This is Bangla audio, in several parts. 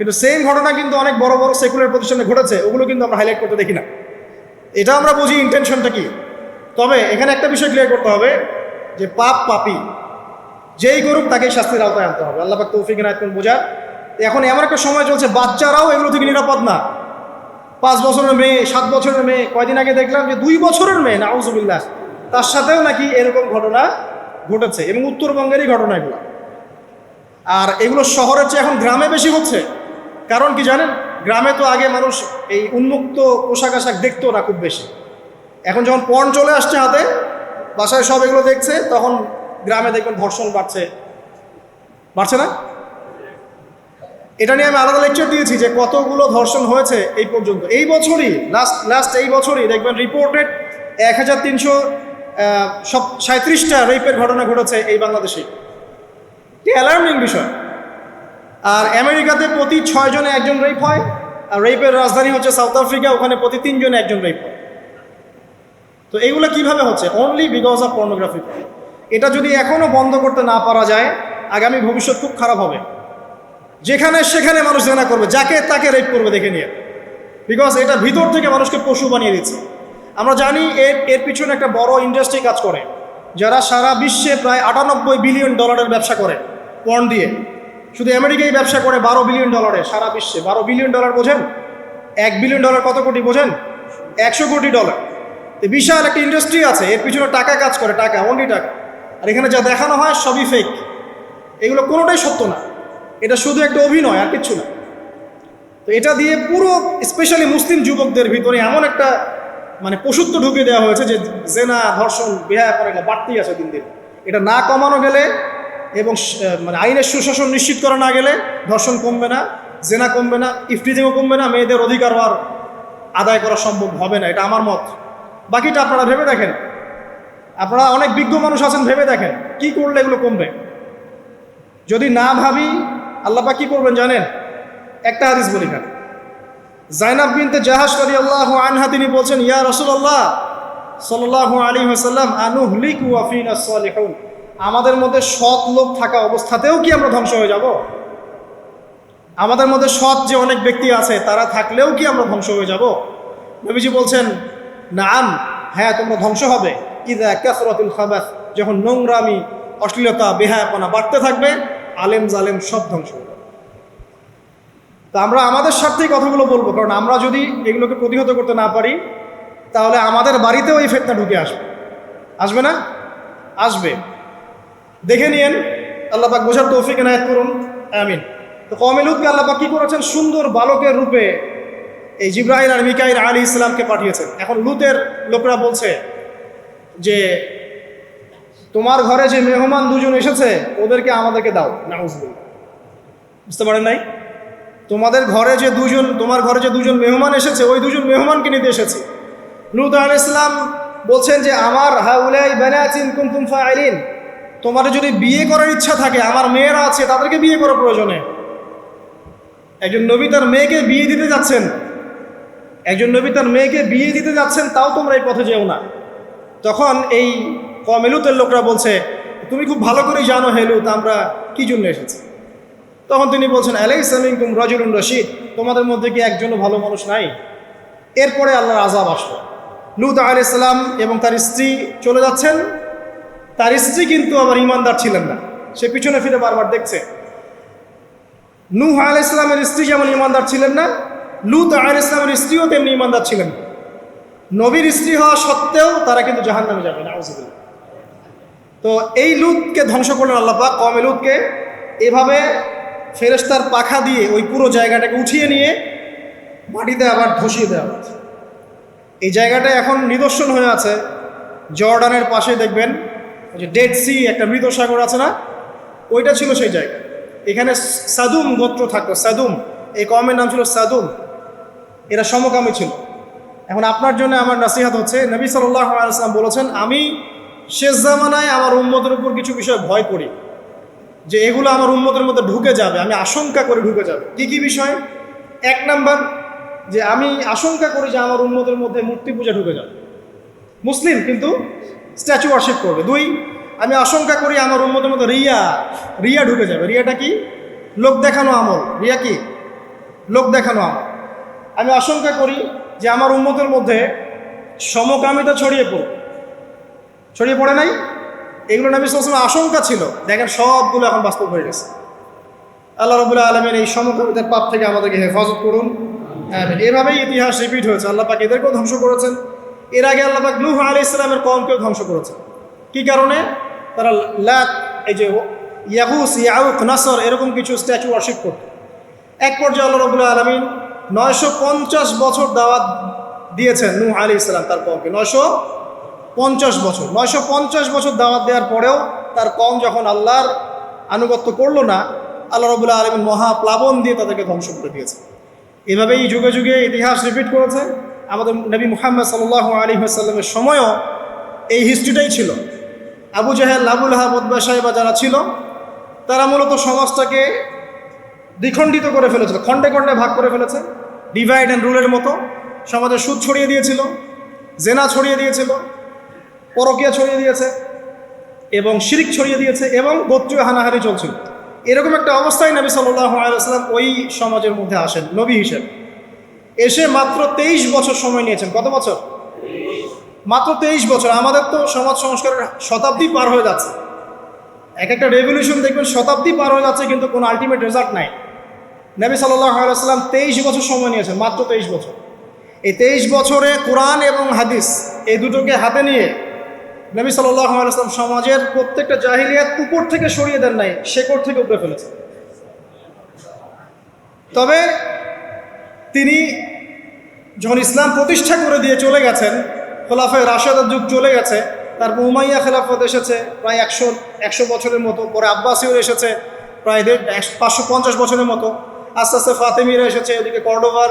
কিন্তু সেম ঘটনা কিন্তু অনেক বড় বড় সেকুলার প্রতিষ্ঠানে ঘটেছে, ওগুলো কিন্তু আমরা হাইলাইট করতে দেখি না। এটা আমরা বুঝি ইন্টেনশনটা কি? তবে এখানে একটা বিষয় ক্লিয়ার করতে হবে যে পাপ পাপি, যেই করুক তাকে শাস্তির আওতায় আনতে হবে। আল্লাহ পাক তৌফিক নায়ত বোঝার এখন এমন একটা সময় চলছে, বাচ্চারাও এগুলো থেকে নিরাপদ না। পাঁচ বছরের মেয়ে, সাত বছরের মেয়ে, কয়দিন আগে দেখলাম যে দুই বছরের মেয়ে, নাউজুবিল্লাহ, তার সাথেও নাকি এরকম ঘটনা ঘটেছে এবং উত্তরবঙ্গেরই ঘটনা এগুলো। আর এগুলো শহরের চেয়ে এখন গ্রামে বেশি হচ্ছে। কারণ কি জানেন? গ্রামে তো আগে মানুষ এই উন্মুক্ত পোশাক আশাক দেখতো না খুব বেশি। এখন যখন পণ চলে আসছে হাতে, বাসায় সব এগুলো দেখছে, তখন গ্রামে দেখবেন ধর্ষণ বাড়ছে। বাড়ছে না? এটা নিয়ে আমি আলাদা লেকচার দিয়েছি যে কতগুলো ধর্ষণ হয়েছে এই পর্যন্ত। এই বছরই লাস্ট লাস্ট এই বছরই দেখবেন রিপোর্টেড এক হাজার তিনশো সব সাঁত্রিশটা রেপের ঘটনা ঘটেছে এই বাংলাদেশে। অ্যালার্মিং বিষয়। আর আমেরিকাতে প্রতি ছয় জনে একজন রেপ হয়, আর রেপের রাজধানী হচ্ছে সাউথ আফ্রিকা ওখানে প্রতি তিনজনে একজন রেপ হয়। তো এইগুলো কীভাবে হচ্ছে? অনলি বিকজ অফ পর্নোগ্রাফি এটা যদি এখনও বন্ধ করতে না পারা যায়, আগামী ভবিষ্যৎ খুব খারাপ হবে। যেখানে সেখানে মানুষ জেনা করবে, যাকে তাকে রেপ করবে, দেখে নিয়ে। বিকজ এটা ভিতর থেকে মানুষকে পশু বানিয়ে দিচ্ছে। আমরা জানি এর এর পিছনে একটা বড় ইন্ডাস্ট্রি কাজ করে, যারা সারা বিশ্বে প্রায় আটানব্বই বিলিয়ন ডলারের ব্যবসা করে, পণ দিয়ে। শুধু আমেরিকাই ব্যবসা করে বারো বিলিয়ন ডলারে সারা বিশ্বে। বারো বিলিয়ন ডলার বোঝেন? এক বিলিয়ন ডলার কত কোটি বোঝেন? একশো কোটি ডলার তো বিশাল একটা ইন্ডাস্ট্রি আছে, এর পিছনে টাকা কাজ করে, টাকা অনলি টাকা। আর এখানে যা দেখানো হয় সবই ফেক এগুলো কোনোটাই সত্য না। এটা শুধু একটা অভিনয়, আর কিচ্ছু না। তো এটা দিয়ে পুরো স্পেশালি মুসলিম যুবকদের ভিতরে এমন একটা মানে পশুত্ব ঢুকিয়ে দেওয়া হয়েছে যে, জেনা, ধর্ষণ বেহায়া পরে বাড়তেই আছে দিন দিন। এটা না কমানো গেলে এবং মানে আইনের সুশাসন নিশ্চিত করা না গেলে ধর্ষণ কমবে না, জেনা কমবে না, ইফটিজিংও কমবে না, মেয়েদের অধিকার আর আদায় করা সম্ভব হবে না, এটা আমার মত। বাকিটা আপনারা ভেবে দেখেন। আপনারা অনেক বিজ্ঞ মানুষ আছেন, ভেবে দেখেন, কি করলে এগুলো কমবে? যদি না ভাবি আল্লাপা কি করবেন জানেন? একটা হাদিস বলি খান জাইনাব বিনতে জাহাজ করি আল্লাহ আনহা, তিনি বলছেন, ইয়া রসুল্লাহ সাল্লাহ আলী হাসাল্লাম আনুহলিক ওয়াফিন সালিহুন। আমাদের মধ্যে সৎ লোক থাকা অবস্থাতেও কি আমরা ধ্বংস হয়ে যাব? আমাদের মধ্যে সৎ যে অনেক ব্যক্তি আছে, তারা থাকলেও কি আমরা ধ্বংস হয়ে যাব? নবীজি বলছেন, নাম হ্যাঁ তোমরা ধ্বংস হবে। ইদা কাসরাতুল খাবাস, যখন নোংরামি, অশ্লীলতা, বেহায়াপনা বাড়তে থাকবে, আলেম জালেম সব ধ্বংস হবে তো আমরা আমাদের স্বার্থেই কথাগুলো বলব, কারণ আমরা যদি এগুলোকে প্রতিহত করতে না পারি, তাহলে আমাদের বাড়িতেও এই ফেতনা ঢুকে আসবে। আসবে না? আসবে। দেখে নিয়েন। আল্লাপাক বোঝার তৌফিক এনায়ত করুন। আমিন। তো কমেলুদকে আল্লাপাক কি করেছেন? সুন্দর বালকের রূপে এই জিব্রাহিল আর মিকাইল আলী ইসলামকে পাঠিয়েছেন। এখন লুতের লোকরা বলছে যে, তোমার ঘরে যে মেহমান দুজন এসেছে, ওদেরকে আমাদেরকে দাও। নাউজুবিল্লাহ। বুঝতে পারেন নাই? তোমাদের ঘরে যে দুজন, তোমার ঘরে যে দুজন মেহমান এসেছে, ওই দুজন মেহমানকে নিতে এসেছে। লুত আল ইসলাম বলছেন যে, আমার হাউলাই বেনাচিন কুমতুম ফাইলিন। তোমার যদি বিয়ে করার ইচ্ছা থাকে, আমার মেয়েরা আছে, তাদেরকে বিয়ে করার প্রয়োজনে। একজন নবী তার মেয়েকে বিয়ে দিতে যাচ্ছেন। একজন নবী তার মেয়েকে বিয়ে দিতে যাচ্ছেন, তাও তোমরা এই পথে যেও না। তখন এই কমেলুতের লোকরা বলছে, তুমি খুব ভালো করেই জানো হেলুত আমরা কি জন্য এসেছি? তখন তিনি বলছেন আলাই সামিংকুম রজুলুন রশিদ, তোমাদের মধ্যে কি একজনও ভালো মানুষ নাই? এরপরে আল্লাহর আজাব আসলো। লুত আলাইসাল্লাম এবং তার স্ত্রী চলে যাচ্ছেন। তার স্ত্রী কিন্তু আবার ইমানদার ছিলেন না। সে পিছনে ফিরে বারবার দেখছে। নূহ আলাহ ইসলামের স্ত্রী যেমন ইমানদার ছিলেন না, লুত আলাহ ইসলামের স্ত্রীও তেমনি ইমানদার ছিলেন নবীর স্ত্রী হওয়া সত্ত্বেও তারা কিন্তু জাহান নামে যাবে না তো এই লুতকে ধ্বংস করলেন আল্লাপাক কমে লুতকে এভাবে ফেরেস্তার পাখা দিয়ে ওই পুরো জায়গাটাকে উঠিয়ে নিয়ে মাটিতে আবার ধসিয়ে দেওয়া এই জায়গাটা এখন নিদর্শন হয়ে আছে। জর্ডানের পাশে দেখবেন যে ডেড সি একটা মৃত সাগর আছে না? ওইটা ছিল সেই জায়গা। এখানে সাদুম গোত্র থাকতো, সাদুম। এই কমের নাম ছিল সাদুম। এরা সমকামী ছিল। এখন আপনার জন্য আমার নাসিহাত হচ্ছে, নবী আলাইসলাম বলেছেন, আমি শেষ জামানায় আমার উন্মতের উপর কিছু বিষয় ভয় করি। যে এগুলো আমার উন্মতের মধ্যে ঢুকে যাবে, আমি আশঙ্কা করে ঢুকে যাবে। কি কি বিষয়? এক নাম্বার, যে আমি আশঙ্কা করি যে আমার উন্মতের মধ্যে মূর্তি পূজা ঢুকে যাবে। মুসলিম, কিন্তু স্ট্যাচু ওয়ার্শিপ করবে। দুই, আমি আশঙ্কা করি আমার উন্মতের মধ্যে রিয়া রিয়া ঢুকে যাবে। রিয়াটা কি? লোক দেখানো আমল। রিয়া কি? লোক দেখানো আমল। আমি আশঙ্কা করি যে আমার উন্মতের মধ্যে সমকামিতা ছড়িয়ে পড়বে ছড়িয়ে পড়ে নাই? এগুলো নবী সালামের আশঙ্কা ছিল। দেখেন সবগুলো এখন বাস্তব হয়ে গেছে। আল্লাহ রবুল্লাহ আলমের এই সমকামিতার পাপ থেকে আমাদেরকে হেফাজত করুন। এভাবেই ইতিহাস রিপিট হয়েছে। আল্লাহ পাক এদেরকেও ধ্বংস করেছেন। এর আগে আল্লাহ পাক নূহ আলি ইসলামের কমকেও ধ্বংস করেছে। কি কারণে? তারা লাত এই যে ইয়াহুস ইয়াউক, নাসর, এরকম কিছু স্ট্যাচু ওয়ার্শিপ করত। এক পর্যায়ে আল্লাহ রবুল্লাহ আলমিন নয়শো পঞ্চাশ বছর দাওয়াত দিয়েছেন নূহ আলী ইসলাম তার কমকে নয়শো পঞ্চাশ বছর। নয়শো পঞ্চাশ বছর দাওয়াত দেওয়ার পরেও তার কম যখন আল্লাহর আনুগত্য করল না, আল্লাহ রবুল্লাহ আলমিন মহাপ্লাবন দিয়ে তাদেরকে ধ্বংস করে দিয়েছে। এভাবেই যুগে যুগে ইতিহাস রিপিট করেছে। আমাদের নবী মুহাম্মদ সাল্লাহ আলী আসাল্লামের সময়ও এই হিস্ট্রিটাই ছিল। আবু জাহেল আবুল হাবুদ্বা সাহেবা যারা ছিল, তারা মূলত সমাজটাকে দ্বিখণ্ডিত করে ফেলেছিল, খণ্ডে খণ্ডে ভাগ করে ফেলেছে। ডিভাইড অ্যান্ড রুলের মতো সমাজে সুদ ছড়িয়ে দিয়েছিল, জেনা ছড়িয়ে দিয়েছিল, পরকিয়া ছড়িয়ে দিয়েছে, এবং শিরিক ছড়িয়ে দিয়েছে, এবং গোত্রীয় হানাহারি চলছিল। এরকম একটা অবস্থায় নবী সাল্লাহ আলাইসাল্লাম ওই সমাজের মধ্যে আসেন, নবী হিসেবে। এসে মাত্র তেইশ বছর সময় নিয়েছেন। কত বছর? মাত্র তেইশ বছর। আমাদের তো সমাজ সংস্কারের শতাব্দী পার হয়ে যাচ্ছে। এক একটা রেভলিউশন দেখবেন, শতাব্দী পার হয়ে যাচ্ছে, কিন্তু কোনো আলটিমেট রেজাল্ট নাই। নবী সাল্লাহ আলাইসাল্লাম তেইশ বছর সময় নিয়েছেন, মাত্র তেইশ বছর। এই তেইশ বছরে কোরআন এবং হাদিস এই দুটোকে হাতে নিয়ে নবী সাল্লাহ সমাজের প্রত্যেকটা জাহিলিয়াত উপর থেকে সরিয়ে দেন নাই, শেকড় থেকে উপরে ফেলেছে। তবে তিনি যখন ইসলাম প্রতিষ্ঠা করে দিয়ে চলে গেছেন খোলাফে রাশেদার যুগ চলে গেছে, তারপর উমাইয়া খেলাফত এসেছে প্রায় একশো একশো বছরের মতো, পরে আব্বাসিও এসেছে প্রায় দেড় পাঁচশো পঞ্চাশ বছরের মতো, আস্তে আস্তে ফাতেমিরা এসেছে ওদিকে কর্ডোভার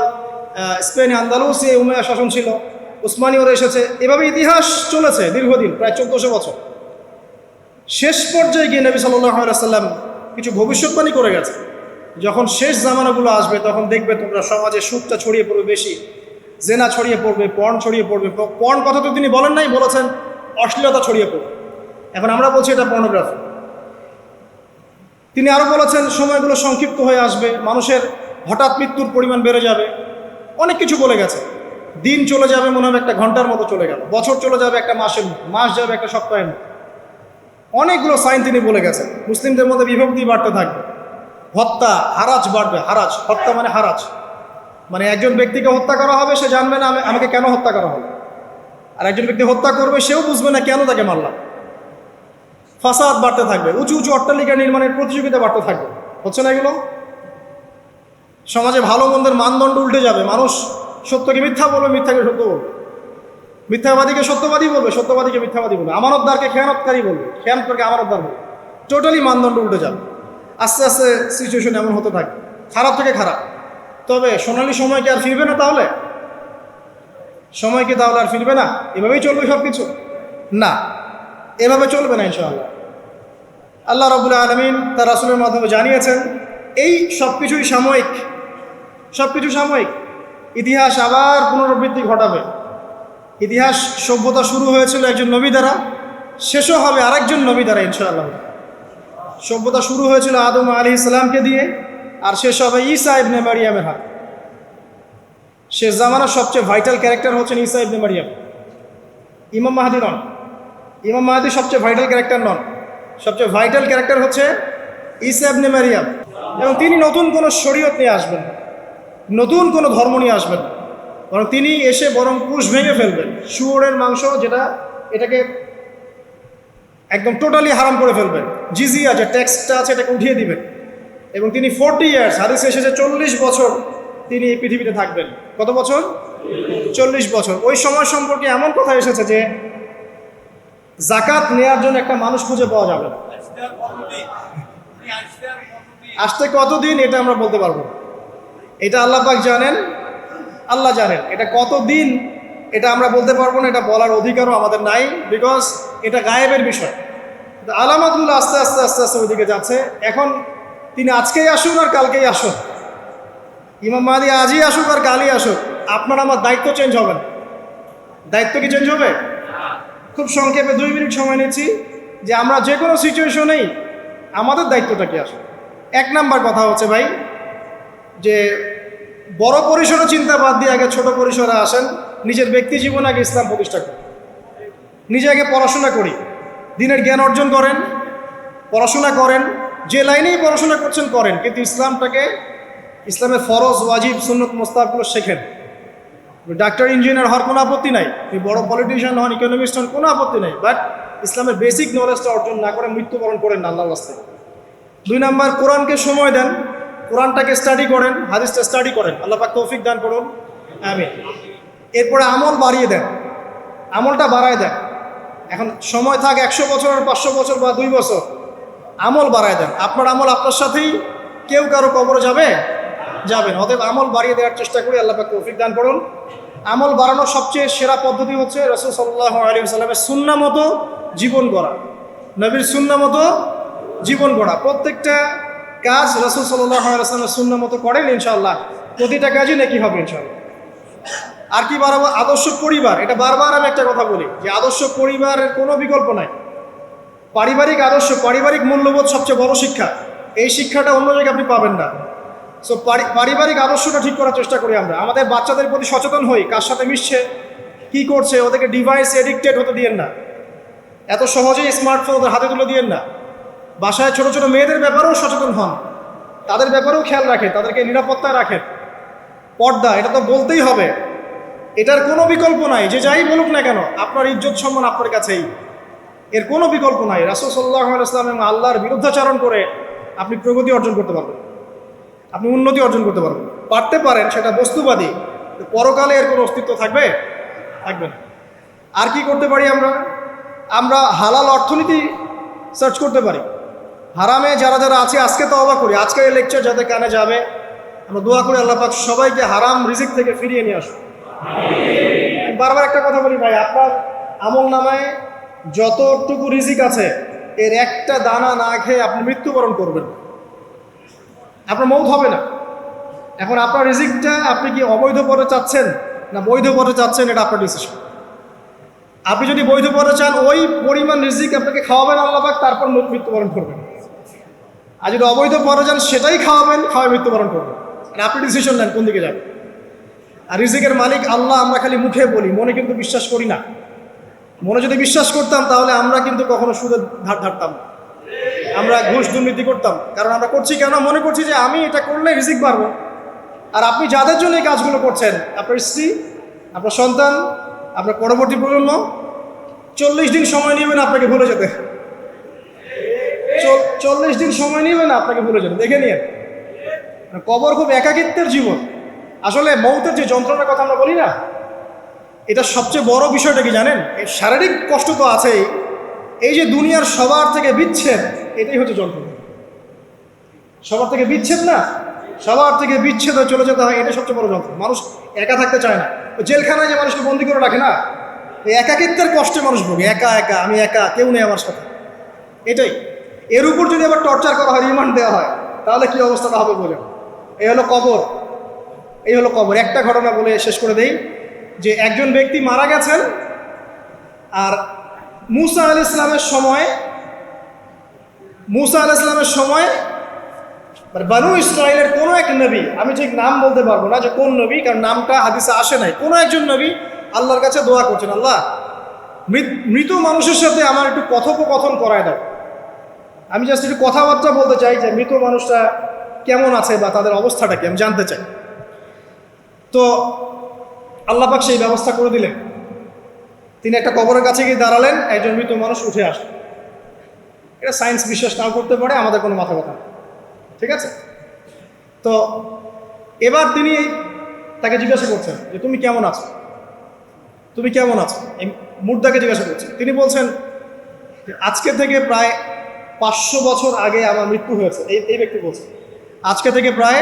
স্পেন আন্দালুস উমাইয়া শাসন ছিল, উসমানীয়রা এসেছে, এভাবে ইতিহাস চলেছে দীর্ঘদিন, প্রায় চোদ্দোশো বছর। শেষ পর্যায়ে গিয়ে নবী সাল্লাম কিছু ভবিষ্যৎবাণী করে গেছে যখন শেষ জামানাগুলো আসবে, তখন দেখবে তোমরা সমাজে সুখটা ছড়িয়ে পড়বে বেশি। জেনা ছড়িয়ে পড়বে পর্ন ছড়িয়ে পড়বে। পর্ন কথা তো তিনি বলেন নাই, বলেছেন অশ্লীলতা ছড়িয়ে পড়বে। এখন আমরা বলছি এটা পর্নোগ্রাফি তিনি আরও বলেছেন, সময়গুলো সংক্ষিপ্ত হয়ে আসবে, মানুষের হঠাৎ মৃত্যুর পরিমাণ বেড়ে যাবে। অনেক কিছু বলে গেছে। দিন চলে যাবে, মনে হবে একটা ঘণ্টার মতো চলে গেল। বছর চলে যাবে একটা মাসের মাস যাবে একটা সপ্তাহের মতো। অনেকগুলো সাইন তিনি বলে গেছেন। মুসলিমদের মধ্যে বিভক্তি বাড়তে থাকবে। হত্যা, হারাজ বাড়বে, হারাজ। হত্যা মানে হারাজ। মানে একজন ব্যক্তিকে হত্যা করা হবে, সে জানবে না আমি আমাকে কেন হত্যা করা হবে আর একজন ব্যক্তি হত্যা করবে, সেও বুঝবে না কেন তাকে মারলাম। ফাসাদ বাড়তে থাকবে, উঁচু উঁচু অট্টালিকা নির্মাণের প্রতিযোগিতা বাড়তে থাকবে। হচ্ছে না এগুলো? সমাজে ভালো মন্দের মানদণ্ড উল্টে যাবে। মানুষ সত্যকে মিথ্যা বলবে, মিথ্যাকে সত্য বলবে। মিথ্যাবাদীকে সত্যবাদী বলবে, সত্যবাদীকে মিথ্যাবাদী বলবে। আমানতদারকে খেয়ানতকারী বলবে, খেয়ানতকারকে আমানতদার বলবে। টোটালি মানদণ্ড উল্টে যাবে। আস্তে আস্তে সিচুয়েশন এমন হতে থাকে খারাপ থেকে খারাপ। তবে সোনালি সময় কি আর ফিরবে না তাহলে? সময় কি তাহলে আর ফিরবে না? এভাবেই চলবে সব কিছু না, এভাবে চলবে না ইনশাআল্লাহ। আল্লাহ রবুল্লা আলমিন তার রাসুলের মাধ্যমে জানিয়েছেন, এই সব কিছুই সাময়িক সব কিছু সাময়িক। ইতিহাস আবার পুনরাবৃত্তি ঘটাবে। ইতিহাস সভ্যতা শুরু হয়েছিল একজন নবী দ্বারা, শেষও হবে আরেকজন নবী দ্বারা ইনশাআল্লাহ। সভ্যতা শুরু হয়েছিল আদম আলী ইসলামকে দিয়ে আর শেষ হবে ঈসা ইবনে মারিয়ামের হাত। শেষ জামানার সবচেয়ে ভাইটাল ক্যারেক্টার হচ্ছেন ঈসা ইবনে মারিয়াম। ইমাম মাহাদি নন। ইমাম মাহাদি সবচেয়ে ভাইটাল ক্যারেক্টার নন। সবচেয়ে ভাইটাল ক্যারেক্টার হচ্ছে ঈসা ইবনে মারিয়াম। এবং তিনি নতুন কোনো শরীয়ত নিয়ে আসবেন নতুন কোনো ধর্ম নিয়ে আসবেন। বরং তিনি এসে বরং পুরুষ ভেঙে ফেলবেন। শুয়োরের মাংস যেটা, এটাকে একদম টোটালি হারাম করে ফেলবেন। জিজিয়া যে ট্যাক্সটা আছে, এটাকে উঠিয়ে দিবেন। এবং তিনি ফোরটি ইয়ার্স হাদিসে এসেছে চল্লিশ বছর তিনি এই পৃথিবীতে থাকবেন। কত বছর? চল্লিশ বছর। ওই সময় সম্পর্কে এমন কথা এসেছে যে, জাকাত নেয়ার জন্য একটা মানুষ খুঁজে পাওয়া যাবে আসতে কতদিন এটা আমরা বলতে পারব এটা আল্লাহ পাক জানেন, আল্লাহ জানেন। এটা কতদিন এটা আমরা বলতে পারব না, এটা বলার অধিকারও আমাদের নাই বিকজ এটা গায়েবের বিষয়। আলামাতগুলো আস্তে আস্তে আস্তে আস্তে ওইদিকে যাচ্ছে। এখন তিনি আজকেই আসুন আর কালকেই আসুন ইমাম মাহাদি আজই আসুক আর কালই আসুক। আপনার আমার দায়িত্ব চেঞ্জ হবে দায়িত্ব কি চেঞ্জ হবে? খুব সংক্ষেপে দুই মিনিট সময় নিচ্ছি যে আমরা যে কোনো সিচুয়েশনেই আমাদের দায়িত্বটা কি আসে এক নাম্বার কথা হচ্ছে ভাই, যে বড় পরিসরে চিন্তা বাদ দিয়ে আগে ছোট পরিসরে আসেন, নিজের ব্যক্তি জীবনে আগে ইসলাম প্রতিষ্ঠা করেন। নিজে আগে পড়াশোনা করি। দিনের জ্ঞান অর্জন করেন, পড়াশোনা করেন যে লাইনেই পড়াশোনা করছেন, করেন। কিন্তু ইসলামটাকে, ইসলামের ফরজ, ওয়াজিব, সুন্নত মোস্তাবগুলো শেখেন। ডাক্তার, ইঞ্জিনিয়ার হওয়ার কোনো আপত্তি নাই। আপনি বড় পলিটিশিয়ান হন ইকোনমিস্ট হন, কোনো আপত্তি নাই। বাট ইসলামের বেসিক নলেজটা অর্জন না করে মৃত্যুবরণ করেন না আল্লাহর রাস্তায়। দুই নাম্বার, কোরআনকে সময় দেন। কোরআনটাকে স্টাডি করেন, হাদিসটা স্টাডি করেন। আল্লাহ পাক তৌফিক দান করুন। আমি এরপরে আমল বাড়িয়ে দেন। আমলটা বাড়ায় দেন। এখন সময় থাক একশো বছর পাঁচশো বছর বা দুই বছর। আমল বাড়ায় দেন। আপনার আমল আপনার সাথেই কেউ কারও কবরে যাবে? যাবেন অতএব আমল বাড়িয়ে দেওয়ার চেষ্টা করি, আল্লাহ তৌফিক দান করুন। আমল বাড়ানোর সবচেয়ে সেরা পদ্ধতি হচ্ছে রসুল সাল্লাহ আলী সাল্লামের সুন্না মতো জীবন গড়া। নবীর সুন্না মতো জীবন গড়া। প্রত্যেকটা কাজ রসুল সাল্লাহ আলাইসলামের সুন্না মতো করেন ইনশাল্লাহ প্রতিটা কাজই নাকি হবে ইনশাল্লাহ আর কি বাড়াবো? আদর্শ পরিবার। এটা বারবার আমি একটা কথা বলি যে আদর্শ পরিবারের কোনো বিকল্প নাই। পারিবারিক আদর্শ, পারিবারিক মূল্যবোধ সবচেয়ে বড় শিক্ষা। এই শিক্ষাটা অন্য জায়গায় আপনি পাবেন না। সো পারিবারিক আদর্শটা ঠিক করার চেষ্টা করি আমরা। আমাদের বাচ্চাদের প্রতি সচেতন হই, কার সাথে মিশছে, কি করছে, ওদেরকে ডিভাইস এডিক্টেড হতে দিয়েন না। এত সহজেই স্মার্টফোন ওদের হাতে তুলে দিয়েন না। বাসায় ছোট ছোট মেয়েদের ব্যাপারেও সচেতন হন। তাদের ব্যাপারেও খেয়াল রাখেন, তাদেরকে নিরাপত্তায় রাখেন। পর্দা, এটা তো বলতেই হবে। এটার কোনো বিকল্প নাই, যে যাই বলুক না কেন, আপনার ইজ্জত সম্মান আপনার কাছেই। এর কোনো বিকল্প নাই। রাসুল সাল্লাহ ইসলাম এবং আল্লাহর বিরুদ্ধাচারণ করে আপনি প্রগতি অর্জন করতে পারবেন। আপনি উন্নতি অর্জন করতে পারবেন। পারতে পারেন, সেটা বস্তুবাদী। পরকালে এর কোনো অস্তিত্ব থাকবে? থাকবে না। আর কি করতে পারি আমরা? আমরা হালাল অর্থনীতি সার্চ করতে পারি। হারামে যারা যারা আছে, আজকে তো অবাক করি। আজকের এই লেকচার যাতে কানে যাবে, আমরা দোয়া করি আল্লাহ পাক সবাইকে হারাম রিজিক থেকে ফিরিয়ে নিয়ে আসুন বারবার একটা কথা বলি ভাই, আপনার আমল নামায় যতটুকু রিজিক আছে, এর একটা দানা না খেয়ে আপনি মৃত্যুবরণ করবেন। আপনার মৌত হবে না। এখন আপনার রিজিকটা আপনি কি অবৈধ পথে চাচ্ছেন, না বৈধ পথে চাচ্ছেন, এটা আপনার ডিসিশন আপনি যদি বৈধ পথে চান, ওই পরিমাণ রিজিক আপনাকে খাওয়াবেন আল্লাহবাক তারপর মৃত্যুবরণ করবেন। আর যদি অবৈধ পথে চান, সেটাই খাওয়াবেন খাওয়াই মৃত্যুবরণ করবেন। আর আপনি ডিসিশন নেন কোন দিকে যাবেন। আর রিজিকের মালিক আল্লাহ আমরা খালি মুখে বলি, মনে কিন্তু বিশ্বাস করি না। মনে যদি বিশ্বাস করতাম, তাহলে আমরা কিন্তু কখনো সুদের ধার ধারতাম আমরা ঘুষ দুর্নীতি করতাম। কারণ আমরা করছি কেন? মনে করছি যে আমি এটা করলে রিজিক পারব আর আপনি যাদের জন্য এই কাজগুলো করছেন, আপনার স্ত্রী, আপনার সন্তান, আপনার পরবর্তী প্রজন্ম, চল্লিশ দিন সময় নেবেন আপনাকে ভুলে যেতে। চল্লিশ দিন সময় নেবেন আপনাকে ভুলে যেতে। দেখে নিয়ে কবর খুব একাকিত্বের জীবন। আসলে মৌতের যে যন্ত্রণার কথা আমরা বলি না এটা সবচেয়ে বড় বিষয়টা কি জানেন? শারীরিক কষ্ট তো আছেই। এই যে দুনিয়ার সবার থেকে বিচ্ছেদ, এটাই হচ্ছে যন্ত্রণা সবার থেকে বিচ্ছেদ না? সবার থেকে বিচ্ছেদ হয়ে চলে যেতে হয়, এটাই সবচেয়ে বড় যন্ত্রণা মানুষ একা থাকতে চায় না। জেলখানায় যে মানুষকে বন্দি করে রাখে না এই একাকিত্বের কষ্টে মানুষ ভোগে। একা একা, আমি একা, কেউ নেই আমার সাথে। এটাই। এর উপর যদি আবার টর্চার করা হয়, রিমান্ড দেওয়া হয়, তাহলে কি অবস্থাটা হবে বলে এই হলো কবর। এই হলো কবর। একটা ঘটনা বলে শেষ করে দেই। যে একজন ব্যক্তি মারা গেছেন আর মুসা আল ইসলামের সময়, মুসা আল ইসলামের সময় মানে বানু ইসরায়েলের কোনো এক নবী, আমি ঠিক নাম বলতে পারব না যে কোন নবী, কারণ নামটা হাদিসে আসে নাই, কোনো একজন নবী আল্লাহর কাছে দোয়া করছেন, আল্লাহ মৃত- মৃত মানুষের সাথে আমার একটু কথোপকথন করায় দাও। আমি জাস্ট একটু কথাবার্তা বলতে চাই যে মৃত মানুষটা কেমন আছে বা তাদের অবস্থাটা কি, আমি জানতে চাই। তো আল্লাপাক সেই ব্যবস্থা করে দিলেন। তিনি একটা কবরের কাছে গিয়ে দাঁড়ালেন, একজন মৃত মানুষ উঠে আসলেন এটা সায়েন্স বিশ্বাস নাও করতে পারে, আমাদের কোনো মাথা নেই। ঠিক আছে? তো এবার তিনি তাকে জিজ্ঞাসা করছেন যে, তুমি কেমন আছো? তুমি কেমন আছো? এই মুর্দাকে জিজ্ঞাসা করছেন তিনি বলছেন, আজকে থেকে প্রায় পাঁচশো বছর আগে আমার মৃত্যু হয়েছে। এই এই ব্যক্তি বলছেন আজকে থেকে প্রায়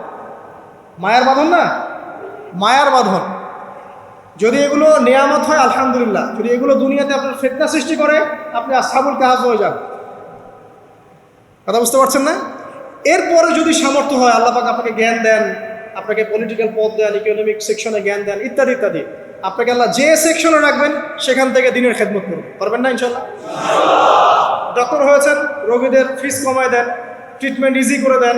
মায়ার বাঁধন না? মায়ার বাঁধন। যদি এগুলো নেয়ামত হয় আলহামদুলিল্লাহ। যদি এগুলো দুনিয়াতে আপনার ফেতনা সৃষ্টি করে আপনি আসাবুল কাহাজ হয়ে যান কথা বুঝতে পারছেন না? এরপরে যদি সামর্থ্য হয় আল্লাহ পাক আপনাকে জ্ঞান দেন আপনাকে পলিটিক্যাল পদ দেন ইকোনমিক সেকশনে জ্ঞান দেন ইত্যাদি ইত্যাদি। আপনাকে আল্লাহ যে সেকশনে রাখবেন সেখান থেকে দিনের খেদমত করবেন পারবেন না ইনশাল্লাহ ডক্টর হয়েছেন রোগীদের ফিস কমায় দেন ট্রিটমেন্ট ইজি করে দেন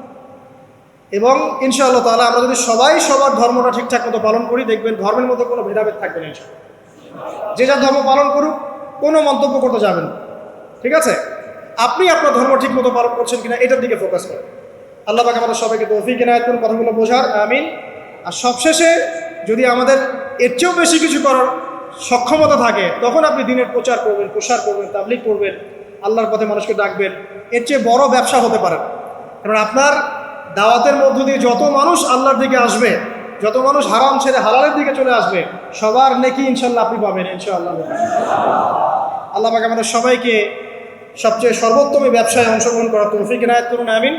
এবং ইনশাআল্লাহ তাহলে আমরা যদি সবাই সবার ধর্মটা ঠিকঠাক মতো পালন করি, দেখবেন ধর্মের মধ্যে কোনো ভেদাভেদ থাকবে না যে যার ধর্ম পালন করুক, কোনো মন্তব্য করতে যাবেন ঠিক আছে? আপনি আপনার ধর্ম ঠিক মতো পালন করছেন কিনা, এটার দিকে ফোকাস করেন। আল্লাহ পাক আমাদের সবাইকে তৌফিক, এনায়ত করুন, কথাগুলো বোঝার। আমিন। আর সবশেষে যদি আমাদের এর চেয়েও বেশি কিছু করার সক্ষমতা থাকে, তখন আপনি দিনের প্রচার করবেন, প্রসার করবেন তাবলিক করবেন, আল্লাহর পথে মানুষকে ডাকবেন। এর চেয়ে বড় ব্যবসা হতে পারে কারণ আপনার দাওয়াতের মধ্য দিয়ে যত মানুষ আল্লাহর দিকে আসবে, যত মানুষ হারাম ছেড়ে হালালের দিকে চলে আসবে, সবার নেকি ইনশাল্লাহ আপনি পাবেন ইনশাআল্লাহ। আল্লাহ পাকে আমাদের সবাইকে সবচেয়ে সর্বোত্তম ব্যবসায় অংশগ্রহণ করার তৌফিক নায়ত করুন, আমিন।